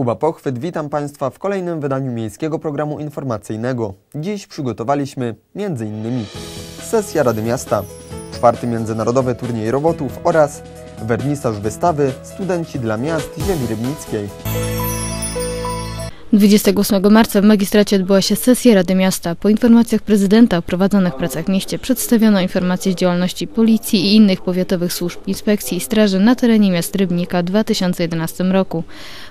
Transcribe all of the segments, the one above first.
Kuba Pochwyt, witam Państwa w kolejnym wydaniu miejskiego programu informacyjnego. Dziś przygotowaliśmy m.in. sesja Rady Miasta, czwarty międzynarodowy turniej robotów oraz wernisaż wystawy Studenci dla Miast Ziemi Rybnickiej. 28 marca w magistracie odbyła się sesja Rady Miasta. Po informacjach prezydenta o prowadzonych pracach w mieście przedstawiono informacje z działalności policji i innych powiatowych służb inspekcji i straży na terenie miast Rybnika w 2011 roku.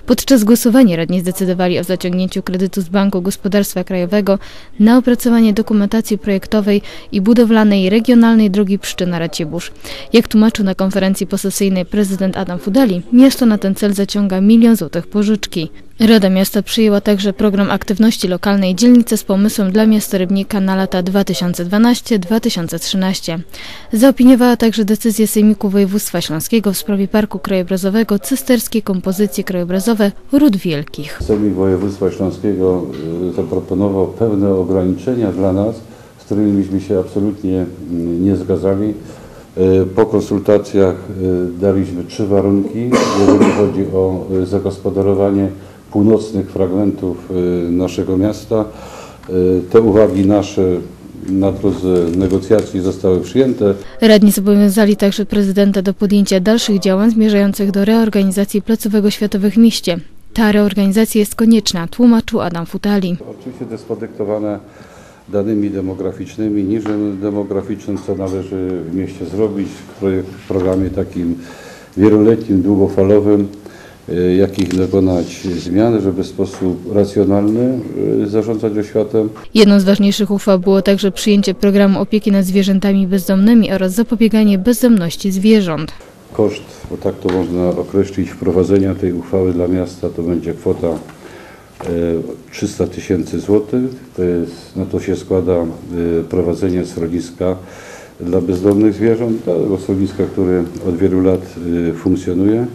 Podczas głosowania radni zdecydowali o zaciągnięciu kredytu z Banku Gospodarstwa Krajowego na opracowanie dokumentacji projektowej i budowlanej regionalnej drogi Pszczyna-Racibórz. Jak tłumaczył na konferencji posesyjnej prezydent Adam Fudeli, miasto na ten cel zaciąga milion złotych pożyczki. Rada Miasta przyjęła także program aktywności lokalnej dzielnicy z pomysłem dla miasta Rybnika na lata 2012-2013. Zaopiniowała także decyzję Sejmiku Województwa Śląskiego w sprawie Parku Krajobrazowego Cysterskie Kompozycje Krajobrazowe Ród Wielkich. Sejmik Województwa Śląskiego y, zaproponował pewne ograniczenia dla nas, z którymi myśmy się absolutnie mm, nie zgadzali. Y, Po konsultacjach y, daliśmy trzy warunki, jeżeli chodzi o zagospodarowanie północnych fragmentów y, naszego miasta. Y, Te uwagi nasze na drodze negocjacji zostały przyjęte. Radni zobowiązali także prezydenta do podjęcia dalszych działań zmierzających do reorganizacji placówek oświatowych w mieście. Ta reorganizacja jest konieczna, tłumaczył Adam Futali. Oczywiście to jest podyktowane danymi demograficznymi, niżem demograficznym, co należy w mieście zrobić w, programie takim wieloletnim, długofalowym, jakich dokonać zmian, żeby w sposób racjonalny y, zarządzać oświatą. Jedną z ważniejszych uchwał było także przyjęcie programu opieki nad zwierzętami bezdomnymi oraz zapobieganie bezdomności zwierząt. Koszt, bo tak to można określić, wprowadzenia tej uchwały dla miasta to będzie kwota e, 300 tysięcy złotych. To jest, na to się składa prowadzenie schroniska dla bezdomnych zwierząt, tego schroniska, które od wielu lat funkcjonuje,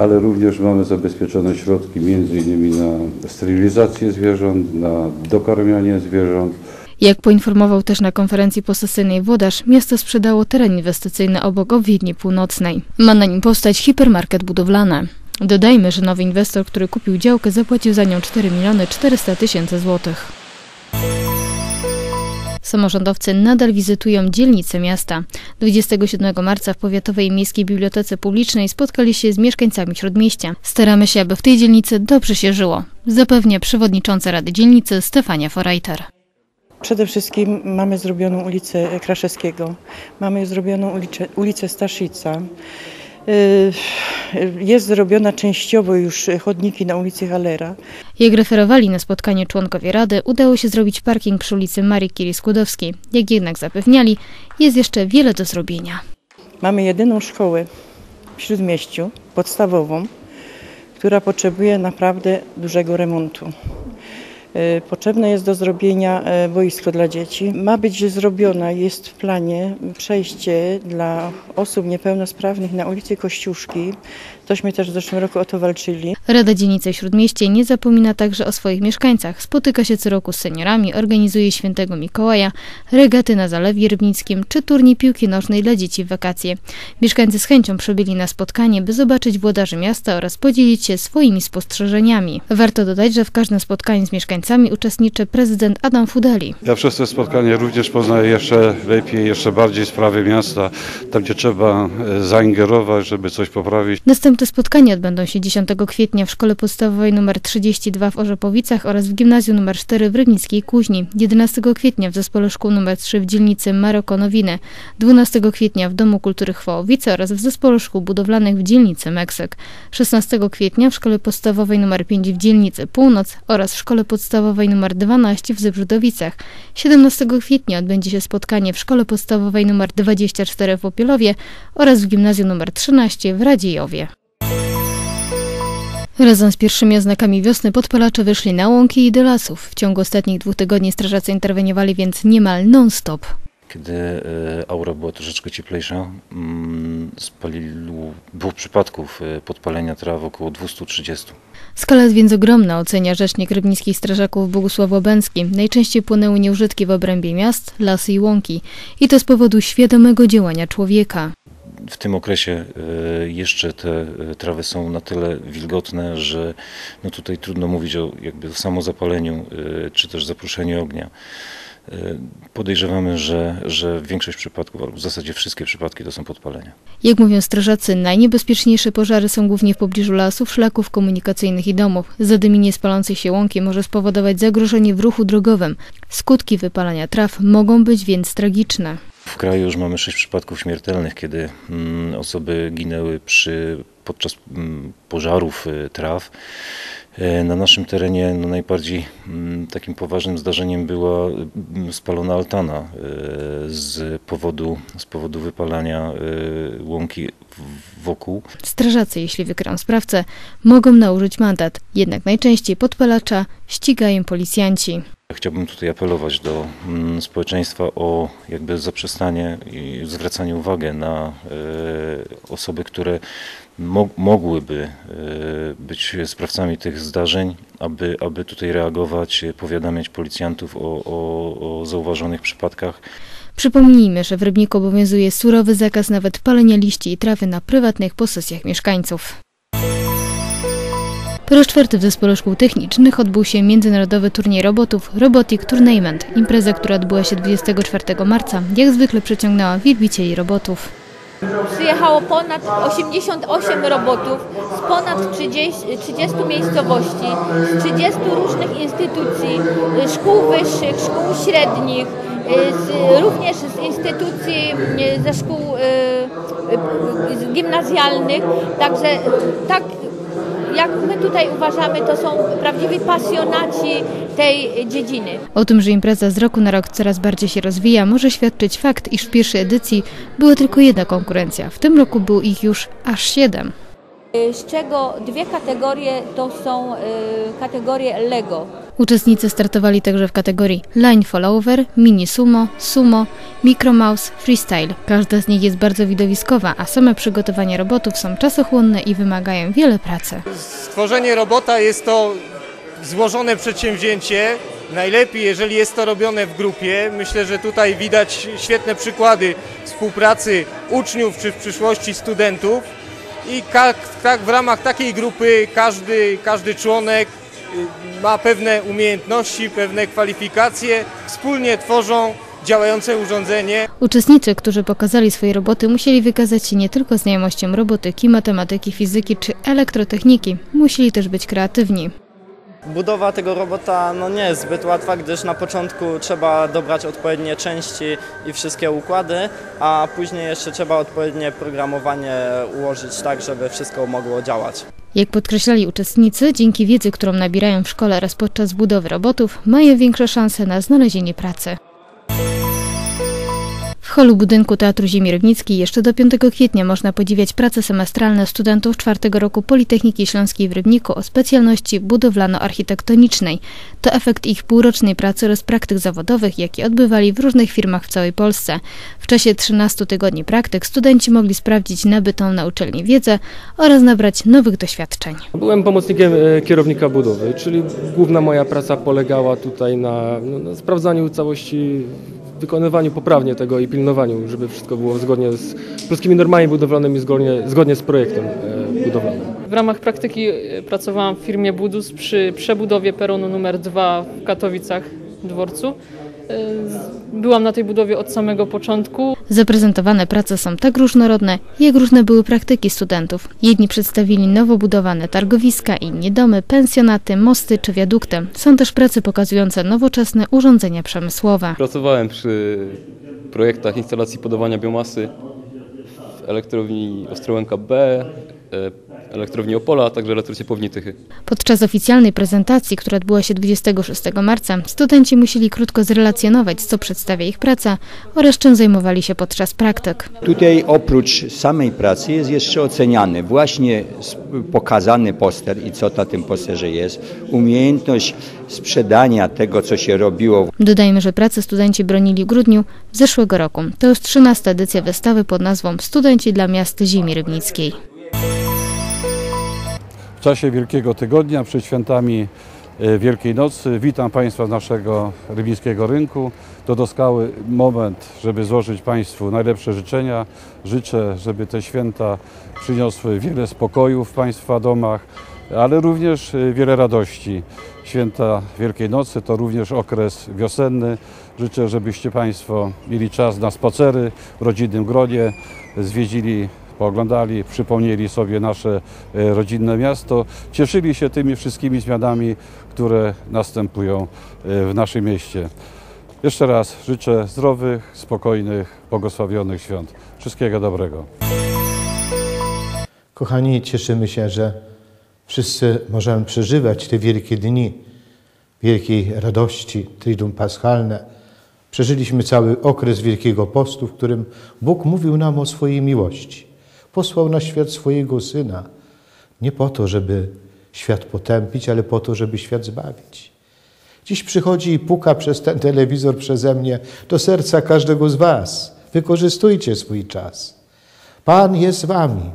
ale również mamy zabezpieczone środki innymi na sterylizację zwierząt, na dokarmianie zwierząt, Jak poinformował też na konferencji posesyjnej Włodarz, miasto sprzedało teren inwestycyjny obok Obwiedni Północnej. Ma na nim powstać hipermarket budowlany. Dodajmy, że nowy inwestor, który kupił działkę, zapłacił za nią 4 miliony 400 tysięcy złotych. Samorządowcy nadal wizytują dzielnice miasta. 27 marca w Powiatowej Miejskiej Bibliotece Publicznej spotkali się z mieszkańcami Śródmieścia. Staramy się, aby w tej dzielnicy dobrze się żyło, zapewnia przewodnicząca Rady Dzielnicy Stefania Forajter. Przede wszystkim mamy zrobioną ulicę Kraszewskiego, mamy zrobioną ulicę, ulicę Staszica. Y, Jest zrobiona częściowo już chodniki na ulicy Halera. Jak referowali na spotkaniu członkowie Rady, udało się zrobić parking przy ulicy Marii Curie-Skłodowskiej. Jak jednak zapewniali, jest jeszcze wiele do zrobienia. Mamy jedyną szkołę w Śródmieściu, podstawową, która potrzebuje naprawdę dużego remontu. Y, Potrzebne jest do zrobienia y, boisko dla dzieci. Ma być zrobiona, jest w planie przejście dla osób niepełnosprawnych na ulicy Kościuszki. Tośmy też w zeszłym roku o to walczyli. Rada Dzielnicy Śródmieście nie zapomina także o swoich mieszkańcach. Spotyka się co roku z seniorami, organizuje świętego Mikołaja, regaty na Zalewie Rybnickim czy turniej piłki nożnej dla dzieci w wakacje. Mieszkańcy z chęcią przybyli na spotkanie, by zobaczyć włodarzy miasta oraz podzielić się swoimi spostrzeżeniami. Warto dodać, że w każdym spotkaniu z mieszkańcami uczestniczy prezydent Adam Fudeli. Ja przez to spotkanie również poznaję jeszcze lepiej, jeszcze bardziej sprawy miasta, tam gdzie trzeba e, zaingerować, żeby coś poprawić. Następne spotkania. Odbędą się 10 kwietnia w Szkole Podstawowej nr 32 w Orzepowicach oraz w Gimnazjum nr 4 w Rybnickiej Kuźni, 11 kwietnia w Zespole Szkół nr 3 w dzielnicy Marokonowiny, 12 kwietnia w Domu Kultury Chwołowice oraz w Zespole Szkół Budowlanych w dzielnicy Meksyk, 16 kwietnia w Szkole Podstawowej nr 5 w dzielnicy Północ oraz w Szkole Podstawowej nr 12 w Zebrzydowicach, 17 kwietnia odbędzie się spotkanie w Szkole Podstawowej nr 24 w Opielowie oraz w Gimnazjum nr 13 w Radziejowie. Razem z pierwszymi oznakami wiosny podpalacze wyszli na łąki i do lasów. W ciągu ostatnich dwóch tygodni strażacy interweniowali więc niemal non-stop. Kiedy e, aura była troszeczkę cieplejsza, mm, spaliło, było przypadków e, podpalenia traw około 230. Skala jest więc ogromna, ocenia rzecznik rybnickich strażaków Bogusław Łabęcki. Najczęściej płynęły nieużytki w obrębie miast, lasy i łąki. I to z powodu świadomego działania człowieka. W tym okresie e, jeszcze te e, trawy są na tyle wilgotne, że no tutaj trudno mówić o jakby samozapaleniu e, czy też zapruszeniu ognia. Podejrzewamy, że, że większość przypadków, albo w zasadzie wszystkie przypadki to są podpalenia. Jak mówią strażacy, najniebezpieczniejsze pożary są głównie w pobliżu lasów, szlaków komunikacyjnych i domów. Zadymienie spalącej się łąki może spowodować zagrożenie w ruchu drogowym. Skutki wypalania traw mogą być więc tragiczne. W kraju już mamy sześć przypadków śmiertelnych, kiedy mm, osoby ginęły przy, podczas mm, pożarów y, traw. E, na naszym terenie no najbardziej mm, takim poważnym zdarzeniem była spalona altana e, z powodu, z powodu wypalania e, łąki wokół. Strażacy, jeśli wykryją sprawcę, mogą nałożyć mandat, jednak najczęściej podpalacza ścigają policjanci. Chciałbym tutaj apelować do mm, społeczeństwa o jakby zaprzestanie i zwracanie uwagi na e, osoby, które mogłyby e, być sprawcami tych zdarzeń, aby, aby tutaj reagować, powiadamiać policjantów o, o, o zauważonych przypadkach. Przypomnijmy, że w Rybniku obowiązuje surowy zakaz nawet palenia liści i trawy na prywatnych posesjach mieszkańców. Po raz czwarty w Zespole Szkół Technicznych odbył się międzynarodowy turniej robotów Robotic Tournament. Impreza, która odbyła się 24 marca, jak zwykle przyciągnęła wielbicieli robotów. Przyjechało ponad 88 robotów z ponad 30, 30 miejscowości, z 30 różnych instytucji, szkół wyższych, szkół średnich, z, również z instytucji, ze szkół y, y, gimnazjalnych. Także tak jak my tutaj uważamy, to są prawdziwi pasjonaci tej dziedziny. O tym, że impreza z roku na rok coraz bardziej się rozwija, może świadczyć fakt, iż w pierwszej edycji była tylko jedna konkurencja. W tym roku było ich już aż siedem. Z czego dwie kategorie to są y, kategorie Lego. Uczestnicy startowali także w kategorii Line Follower, Mini Sumo, Sumo, Micro Mouse, Freestyle. Każda z nich jest bardzo widowiskowa, a same przygotowania robotów są czasochłonne i wymagają wiele pracy. Stworzenie robota jest to złożone przedsięwzięcie. Najlepiej, jeżeli jest to robione w grupie. Myślę, że tutaj widać świetne przykłady współpracy uczniów czy w przyszłości studentów. I tak, w ramach takiej grupy każdy, każdy członek ma pewne umiejętności, pewne kwalifikacje, wspólnie tworzą działające urządzenie. Uczestnicy, którzy pokazali swoje roboty, musieli wykazać się nie tylko znajomością robotyki, matematyki, fizyki czy elektrotechniki, musieli też być kreatywni. Budowa tego robota no nie jest zbyt łatwa, gdyż na początku trzeba dobrać odpowiednie części i wszystkie układy, a później jeszcze trzeba odpowiednie programowanie ułożyć tak, żeby wszystko mogło działać. Jak podkreślali uczestnicy, dzięki wiedzy, którą nabierają w szkole oraz podczas budowy robotów, mają większe szanse na znalezienie pracy holu budynku Teatru Ziemi Rybnickiej jeszcze do 5 kwietnia można podziwiać prace semestralne studentów czwartego roku Politechniki Śląskiej w Rybniku o specjalności budowlano-architektonicznej. To efekt ich półrocznej pracy oraz praktyk zawodowych, jakie odbywali w różnych firmach w całej Polsce. W czasie 13 tygodni praktyk studenci mogli sprawdzić nabytą na uczelni wiedzę oraz nabrać nowych doświadczeń. Byłem pomocnikiem e, kierownika budowy, czyli główna moja praca polegała tutaj na, no, na sprawdzaniu całości wykonywaniu poprawnie tego i pilnowaniu, żeby wszystko było zgodnie z polskimi normami budowlanymi, zgodnie, zgodnie z projektem e, budowlanym. W ramach praktyki e, pracowałam w firmie Budus przy przebudowie peronu numer 2 w Katowicach dworcu. Y, byłam na tej budowie od samego początku. Zaprezentowane prace są tak różnorodne, jak różne były praktyki studentów. Jedni przedstawili nowo budowane targowiska, inni domy, pensjonaty, mosty czy wiadukty. Są też prace pokazujące nowoczesne urządzenia przemysłowe. Pracowałem przy projektach instalacji podawania biomasy w elektrowni Ostrołęka B, elektrowni Opola, a także elektrociepłowni Tychy. Podczas oficjalnej prezentacji, która odbyła się 26 marca, studenci musieli krótko zrelacjonować, co przedstawia ich praca oraz czym zajmowali się podczas praktyk. Tutaj oprócz samej pracy jest jeszcze oceniany właśnie pokazany poster i co na tym posterze jest, umiejętność sprzedania tego, co się robiło. Dodajmy, że pracę studenci bronili w grudniu zeszłego roku. To już 13 edycja wystawy pod nazwą Studenci dla miast Ziemi Rybnickiej czasie Wielkiego Tygodnia, przed świętami e, Wielkiej Nocy. Witam Państwa z naszego rybnickiego rynku. To doskonały moment, żeby złożyć Państwu najlepsze życzenia. Życzę, żeby te święta przyniosły wiele spokoju w Państwa domach, ale również e, wiele radości. Święta Wielkiej Nocy to również okres wiosenny. Życzę, żebyście Państwo mieli czas na spacery w rodzinnym gronie, zwiedzili, pooglądali, przypomnieli sobie nasze e, rodzinne miasto, cieszyli się tymi wszystkimi zmianami, które następują e, w naszym mieście. Jeszcze raz życzę zdrowych, spokojnych, błogosławionych świąt. Wszystkiego dobrego. Kochani, cieszymy się, że wszyscy możemy przeżywać te wielkie dni wielkiej radości, Triduum Paschalne. Przeżyliśmy cały okres Wielkiego Postu, w którym Bóg mówił nam o swojej miłości. Posłał na świat swojego Syna, nie po to, żeby świat potępić, ale po to, żeby świat zbawić. Dziś przychodzi i puka przez ten telewizor przeze mnie do serca każdego z Was. Wykorzystujcie swój czas. Pan jest z Wami.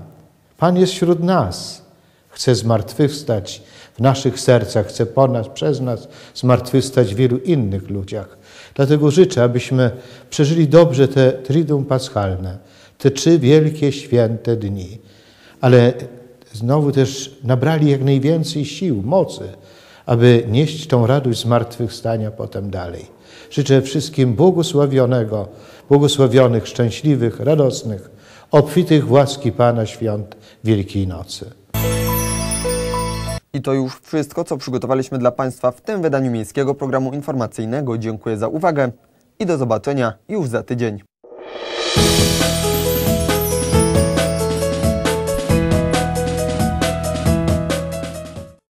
Pan jest wśród nas. Chce zmartwychwstać w naszych sercach, chce po nas, przez nas zmartwychwstać w wielu innych ludziach. Dlatego życzę, abyśmy przeżyli dobrze te Triduum Paschalne, te trzy wielkie, święte dni, ale znowu też nabrali jak najwięcej sił, mocy, aby nieść tą radość zmartwychwstania potem dalej. Życzę wszystkim błogosławionego, błogosławionych, szczęśliwych, radosnych, obfitych łaski Pana świąt Wielkiej Nocy. I to już wszystko, co przygotowaliśmy dla Państwa w tym wydaniu Miejskiego Programu Informacyjnego. Dziękuję za uwagę i do zobaczenia już za tydzień.